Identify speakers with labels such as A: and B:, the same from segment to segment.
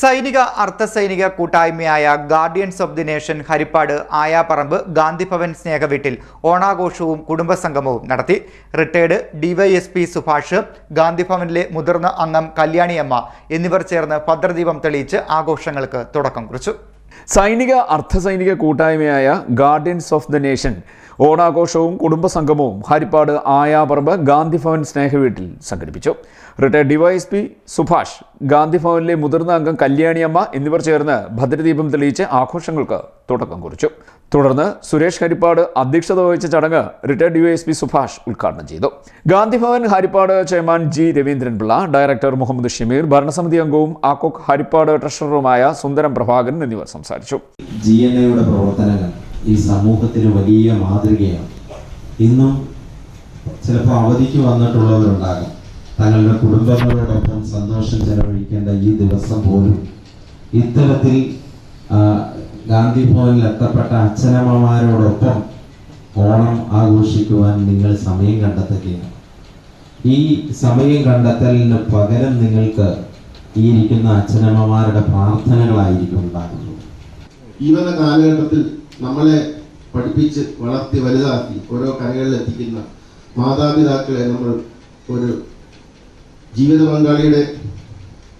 A: സൈനിക അർദ്ധസൈനിക കൂട്ടായ്മയായ guardians of the nation Harippad Ayaparambu Gandhi Bhavan സ്നേഹവീട്ടിൽ ഓണാഘോഷവും കുടുംബസംഗമവും നടത്തി. റിട്ടയർഡ് ഡിവൈഎസ്പി സുഭാഷ് ഗാന്ധിഭവനിലെ മുതിർന്ന അംഗം കല്യാണിയമ്മ എന്നിവർ ചേർന്ന് ഭദ്രദീപം തെളിയിച്ച് ആഘോഷങ്ങൾക്ക് തുടക്കം കുറിച്ചു.
B: സൈനിക അർദ്ധസൈനിക കൂട്ടായ്മയായ ഗാർഡിയൻസ് ഓഫ് ദ നേഷൻ ഓണാഘോഷവും കുടുംബസംഗമവും ഹരിപ്പാട് ആയാപറമ്പ് ഗാന്ധിഭവൻ സ്നേഹവീട്ടിൽ സംഘടിപ്പിച്ചു. റിട്ടയർഡ് ഡിവൈഎസ്പി സുഭാഷ് ഗാന്ധിഭവനിലെ മുതിർന്ന അംഗം കല്യാണിയമ്മ എന്നിവർ ചേർന്ന് ഭദ്രദീപം തെളിയിച്ച് ആഘോഷങ്ങൾക്ക് തുടക്കം കുറിച്ചു. തുടർന്ന് സുരേഷ് ഹരിപ്പാട് അധ്യക്ഷത വഹിച്ച ചടങ്ങ് retired U S P Subhash ഉദ്ഘാടനം ചെയ്തു. Gandhi Bhavan Harippad chairman G Raveendran Pillai director Muhammad Shameer ഭരണസമിതി അംഗവും ആക്കോക് ഹരിപ്പാട് ട്രഷററുമായ സുന്ദരം പ്രഭാകരൻ എന്നിവർ സംസാരിച്ചു.
C: ജി എൻ എയുടെ പ്രവർത്തനങ്ങൾ ഈ സമൂഹത്തിന് വലിയ മാതൃകയാണ്. ഇന്നും ചിലപ്പോൾ അവധിക്ക് വന്നിട്ടുള്ളവരുണ്ടാകും. തങ്ങളുടെ കുടുംബങ്ങളോടൊപ്പം സന്തോഷം ചെലവഴിക്കേണ്ട ഈ ദിവസം പോലും ഇത്തരത്തിൽ ഗാന്ധി ഭവനിൽ എത്തപ്പെട്ട അച്ഛനമ്മമാരോടൊപ്പം ഓണം ആഘോഷിക്കുവാൻ നിങ്ങൾ സമയം കണ്ടെത്തുകയാണ്. ഈ സമയം കണ്ടെത്തലിന് പകരം നിങ്ങൾക്ക് ഈ ഇരിക്കുന്ന അച്ഛനമ്മമാരുടെ പ്രാർത്ഥനകളായിരിക്കും ഉണ്ടാകുന്നത്.
D: ഈ വന്ന കാലഘട്ടത്തിൽ നമ്മളെ പഠിപ്പിച്ച് വളർത്തി വലുതാക്കി ഓരോ കരകളിൽ എത്തിക്കുന്ന മാതാപിതാക്കളെ നമ്മൾ ഒരു ജീവിത പങ്കാളിയുടെ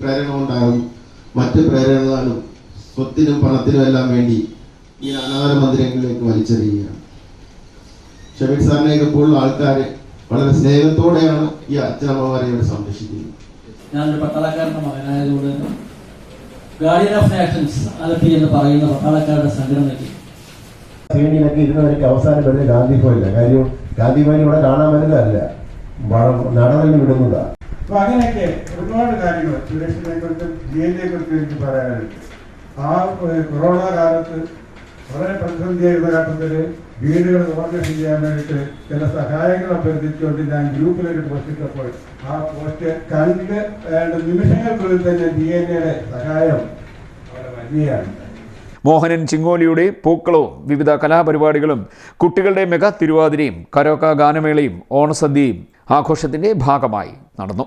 D: പ്രേരണ കൊണ്ടാകും മറ്റ് പ്രേരണകളും സ്വത്തിനും പണത്തിനും എല്ലാം വേണ്ടി ഈ അനാഥ മന്ദിരങ്ങളിലേക്ക് വലിച്ചെറിയുകയാണ്. ഷബീർ സാറിനെയൊക്കെ പോലുള്ള ആൾക്കാരെ വളരെ സ്നേഹത്തോടെയാണ് ഈ അച്ഛനമ്മമാരെ ഇവിടെ സംരക്ഷിക്കുന്നത്.
E: ഞാനൊരു പട്ടാളക്കാരന്റെ മകനായതുകൊണ്ട് ഗാർഡിയൻ ഓഫ് നാഷൻസ് അലപ്പി എന്ന് പറയുന്ന പട്ടാളക്കാരുടെ സംഘടനയ്ക്ക്
F: സേനിയിലൊക്കെ ഇരുന്നവരൊക്കെ അവസാനം വരുന്നത് ഗാന്ധി ഭവനില്ല കാര്യം ഗാന്ധി ഭവൻ ഇവിടെ കാണാൻ വരുന്നതല്ല. നടന്നു വിടുന്നതാ
G: അപ്പൊ അങ്ങനെയൊക്കെ ഒരുപാട് കാര്യങ്ങൾ സുരേഷിനെ കുറിച്ചും ജയിലിനെ കുറിച്ചും എനിക്ക് പറയാനുണ്ട്. ആ കൊറോണ കാലത്ത് വളരെ പ്രതിസന്ധിയായിരുന്ന ഘട്ടത്തിൽ വീടുകൾ ഓർഗനൈസ് ചെയ്യാൻ വേണ്ടിയിട്ട് ചില സഹായങ്ങൾ അഭ്യർത്ഥിച്ചുകൊണ്ട് ഞാൻ ഗ്രൂപ്പിലേക്ക് പോസ്റ്റ് ഇട്ടപ്പോൾ ആ പോസ്റ്റ് കണ്ട് നിമിഷങ്ങൾക്കുള്ളിൽ തന്നെ ഡി എൻ എയുടെ സഹായം വളരെ വലിയാണ്
B: മോഹനൻ ചിങ്ങോലിയുടെ പൂക്കളവും വിവിധ കലാപരിപാടികളും കുട്ടികളുടെ മെഗാ തിരുവാതിരയും കരോക്ക ഗാനമേളയും ഓണസദ്യയും ആഘോഷത്തിന്റെ ഭാഗമായി നടന്നു.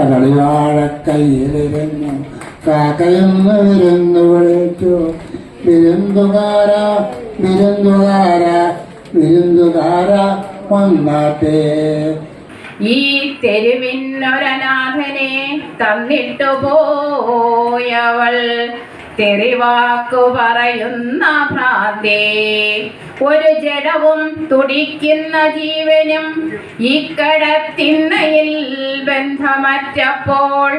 F: കടലിയാഴക്കയ്യിലിരുന്നു കാക്കയെന്ന് വിരുന്നു വിളിച്ചു. വിരുന്നുകാര വിരുന്നുകാര വിരുന്നുകാര വന്നാട്ടേ.
H: ഈ തെരുവിനൊരനാഥനെ തന്നിട്ടു പോയവൾ തെറിവാക്കു പറയുന്ന ഭ്രാന്തേ ഒരു ജഡവും തുടിക്കുന്ന ജീവനും ഇക്കടത്തിന്നയിൽ ബന്ധമറ്റപ്പോൾ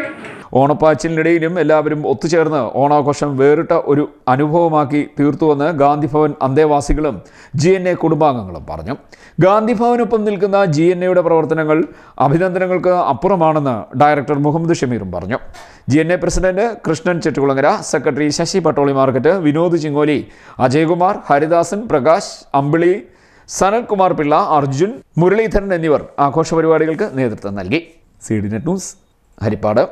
B: ഓണപ്പാച്ചിലിനിടയിലും എല്ലാവരും ഒത്തുചേർന്ന് ഓണാഘോഷം വേറിട്ട ഒരു അനുഭവമാക്കി തീർത്തുവെന്ന് ഗാന്ധിഭവൻ അന്തേവാസികളും ജി എൻ എ കുടുംബാംഗങ്ങളും പറഞ്ഞു. ഗാന്ധിഭവനൊപ്പം നിൽക്കുന്ന ജി എൻ എയുടെ പ്രവർത്തനങ്ങൾ അഭിനന്ദനങ്ങൾക്ക് അപ്പുറമാണെന്ന് ഡയറക്ടർ മുഹമ്മദ് ഷമീറും പറഞ്ഞു. G N A president Krishnan Chettikulangara secretary Sasi Pattoli market Vinod Chingoli Ajaykumar Haridasan Prakash Ambili Sanalkumar Pillai Arjun Muraleedharan എന്നിവർ ആഘോഷ പരിപാടികൾക്ക് നേതൃത്വം നൽകി. C D net news Harippad.